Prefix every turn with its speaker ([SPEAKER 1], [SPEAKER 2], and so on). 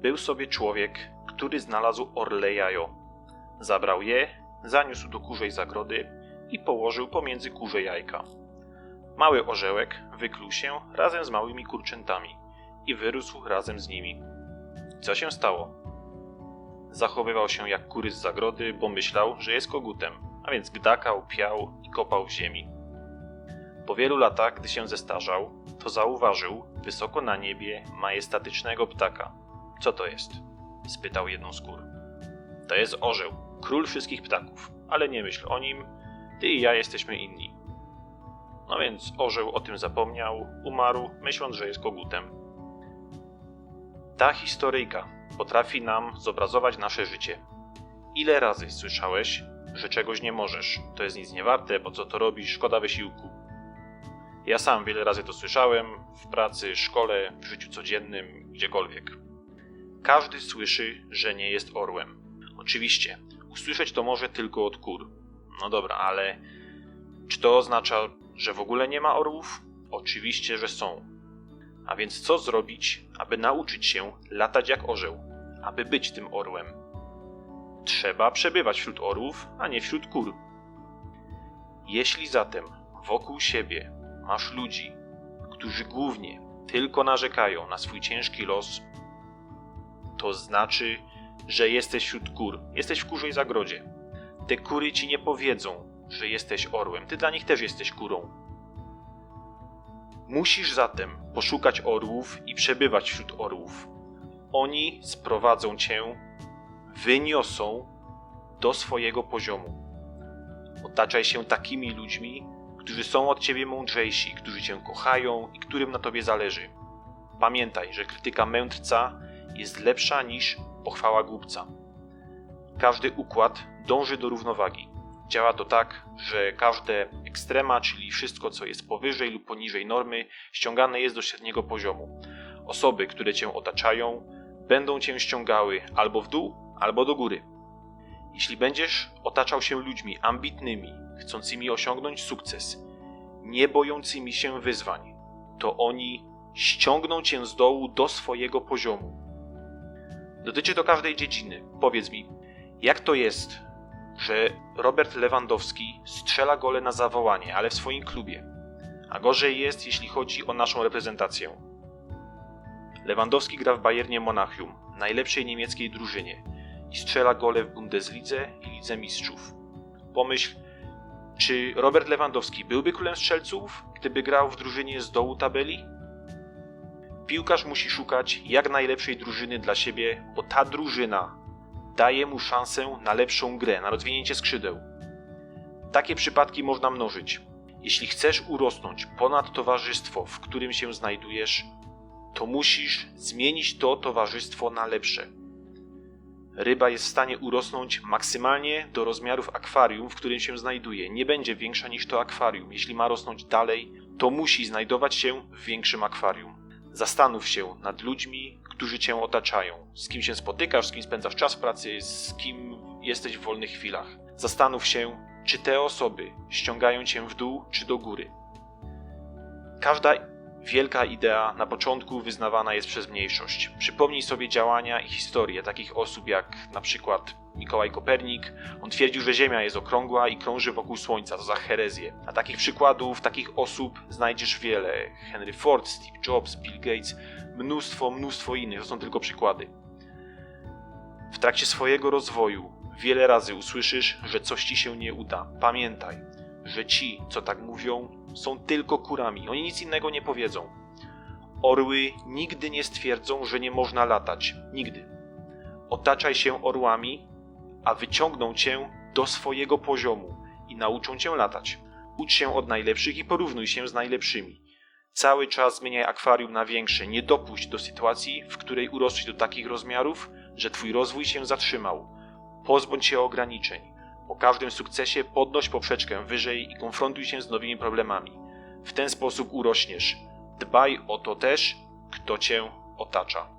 [SPEAKER 1] Był sobie człowiek, który znalazł orle jajo. Zabrał je, zaniósł do kurzej zagrody i położył pomiędzy kurze jajka. Mały orzełek wykluł się razem z małymi kurczętami i wyrósł razem z nimi. Co się stało? Zachowywał się jak kury z zagrody, bo myślał, że jest kogutem, a więc gdakał, piał i kopał w ziemi. Po wielu latach, gdy się zestarzał, to zauważył wysoko na niebie majestatycznego ptaka. Co to jest? spytał jedną z kur. To jest orzeł, król wszystkich ptaków, ale nie myśl o nim, ty i ja jesteśmy inni. No więc orzeł o tym zapomniał, umarł, myśląc, że jest kogutem. Ta historyjka potrafi nam zobrazować nasze życie. Ile razy słyszałeś, że czegoś nie możesz? To jest nic nie warte, po co to robisz, szkoda wysiłku. Ja sam wiele razy to słyszałem w pracy, szkole, w życiu codziennym, gdziekolwiek. Każdy słyszy, że nie jest orłem. Oczywiście, usłyszeć to może tylko od kur. No dobra, ale czy to oznacza, że w ogóle nie ma orłów? Oczywiście, że są. A więc co zrobić, aby nauczyć się latać jak orzeł, aby być tym orłem? Trzeba przebywać wśród orłów, a nie wśród kur. Jeśli zatem wokół siebie masz ludzi, którzy głównie tylko narzekają na swój ciężki los, to znaczy, że jesteś wśród kur, jesteś w kurzej zagrodzie. Te kury ci nie powiedzą, że jesteś orłem, ty dla nich też jesteś kurą. Musisz zatem poszukać orłów i przebywać wśród orłów. Oni sprowadzą cię, wyniosą do swojego poziomu. Otaczaj się takimi ludźmi, którzy są od ciebie mądrzejsi, którzy cię kochają i którym na tobie zależy. Pamiętaj, że krytyka mędrca jest lepsza niż pochwała głupca. Każdy układ dąży do równowagi. Działa to tak, że każde ekstrema, czyli wszystko, co jest powyżej lub poniżej normy, ściągane jest do średniego poziomu. Osoby, które cię otaczają, będą cię ściągały albo w dół, albo do góry. Jeśli będziesz otaczał się ludźmi ambitnymi, chcącymi osiągnąć sukces, nie bojącymi się wyzwań, to oni ściągną cię z dołu do swojego poziomu. Dotyczy to każdej dziedziny. Powiedz mi, jak to jest, że Robert Lewandowski strzela gole na zawołanie, ale w swoim klubie, a gorzej jest, jeśli chodzi o naszą reprezentację. Lewandowski gra w Bayernie Monachium, najlepszej niemieckiej drużynie, i strzela gole w Bundeslidze i Lidze Mistrzów. Pomyśl, czy Robert Lewandowski byłby królem strzelców, gdyby grał w drużynie z dołu tabeli? Piłkarz musi szukać jak najlepszej drużyny dla siebie, bo ta drużyna daje mu szansę na lepszą grę, na rozwinięcie skrzydeł. Takie przypadki można mnożyć. Jeśli chcesz urosnąć ponad towarzystwo, w którym się znajdujesz, to musisz zmienić to towarzystwo na lepsze. Ryba jest w stanie urosnąć maksymalnie do rozmiarów akwarium, w którym się znajduje. Nie będzie większa niż to akwarium. Jeśli ma rosnąć dalej, to musi znajdować się w większym akwarium. Zastanów się nad ludźmi, którzy cię otaczają. Z kim się spotykasz, z kim spędzasz czas w pracy, z kim jesteś w wolnych chwilach. Zastanów się, czy te osoby ściągają cię w dół czy do góry. Każda wielka idea na początku wyznawana jest przez mniejszość. Przypomnij sobie działania i historię takich osób jak na przykład Mikołaj Kopernik. On twierdził, że Ziemia jest okrągła i krąży wokół Słońca. To za herezję. A takich przykładów, takich osób znajdziesz wiele. Henry Ford, Steve Jobs, Bill Gates, mnóstwo, mnóstwo innych. To są tylko przykłady. W trakcie swojego rozwoju wiele razy usłyszysz, że coś ci się nie uda. Pamiętaj, że ci, co tak mówią, są tylko kurami. Oni nic innego nie powiedzą. Orły nigdy nie stwierdzą, że nie można latać. Nigdy. Otaczaj się orłami, a wyciągną cię do swojego poziomu i nauczą cię latać. Ucz się od najlepszych i porównuj się z najlepszymi. Cały czas zmieniaj akwarium na większe. Nie dopuść do sytuacji, w której urosłeś do takich rozmiarów, że twój rozwój się zatrzymał. Pozbądź się ograniczeń. Po każdym sukcesie podnoś poprzeczkę wyżej i konfrontuj się z nowymi problemami. W ten sposób urośniesz. Dbaj o to też, kto cię otacza.